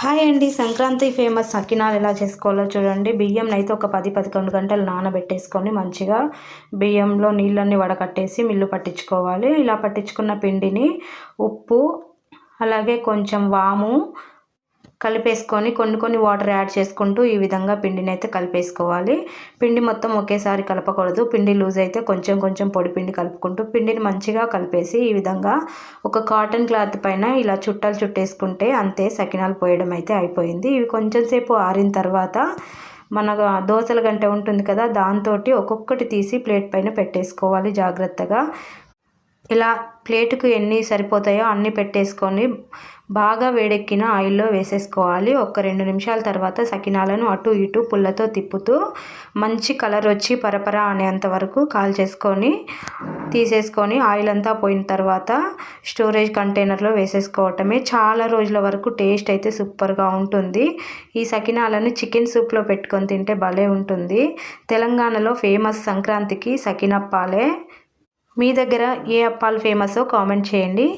Hi అండి. Sankranti famous సకినాలు ఎలా చేసుకోవాలో చూడండి. బియ్యం అయితే ఒక పది పదకొండు గంటలు నానబెట్టేసుకొని మంచిగా బియ్యంలో నీళ్ళన్నీ వడకట్టేసి మిల్లు పట్టించుకోవాలి. ఇలా పట్టించుకున్న పిండిని ఉప్పు అలాగే కొంచెం వాము కలిపేసుకొని కొన్ని కొన్ని వాటర్ యాడ్ చేసుకుంటూ ఈ విధంగా పిండిని అయితే కలిపేసుకోవాలి. పిండి మొత్తం ఒకేసారి కలపకూడదు. పిండి లూజ్ అయితే కొంచెం కొంచెం పొడి పిండి కలుపుకుంటూ పిండిని మంచిగా కలిపేసి ఈ విధంగా ఒక కాటన్ క్లాత్ పైన ఇలా చుట్టాలు చుట్టేసుకుంటే అంతే సకినాలు పోయడం అయితే అయిపోయింది. ఇవి కొంచెం సేపు ఆరిన తర్వాత మన దోశల గంట ఉంటుంది కదా దాంతో ఒక్కొక్కటి తీసి ప్లేట్ పైన పెట్టేసుకోవాలి జాగ్రత్తగా. ఇలా ప్లేటుకు ఎన్ని సరిపోతాయో అన్నీ పెట్టేసుకొని బాగా వేడెక్కిన ఆయిల్లో వేసేసుకోవాలి. ఒక రెండు నిమిషాల తర్వాత సకినాలను అటు ఇటు పుల్లతో తిప్పుతూ మంచి కలర్ వచ్చి పరపర అనేంత వరకు కాల్ చేసుకొని తీసేసుకొని ఆయిల్ అంతా పోయిన తర్వాత స్టోరేజ్ కంటైనర్లో వేసేసుకోవటమే. చాలా రోజుల వరకు టేస్ట్ అయితే సూపర్గా ఉంటుంది. ఈ సకినాలను చికెన్ సూప్లో పెట్టుకొని తింటే భలే ఉంటుంది. తెలంగాణలో ఫేమస్ సంక్రాంతికి సకినప్పాలే. మీ దగ్గర ఏ అప్పాలు ఫేమసో కామెంట్ చేయండి.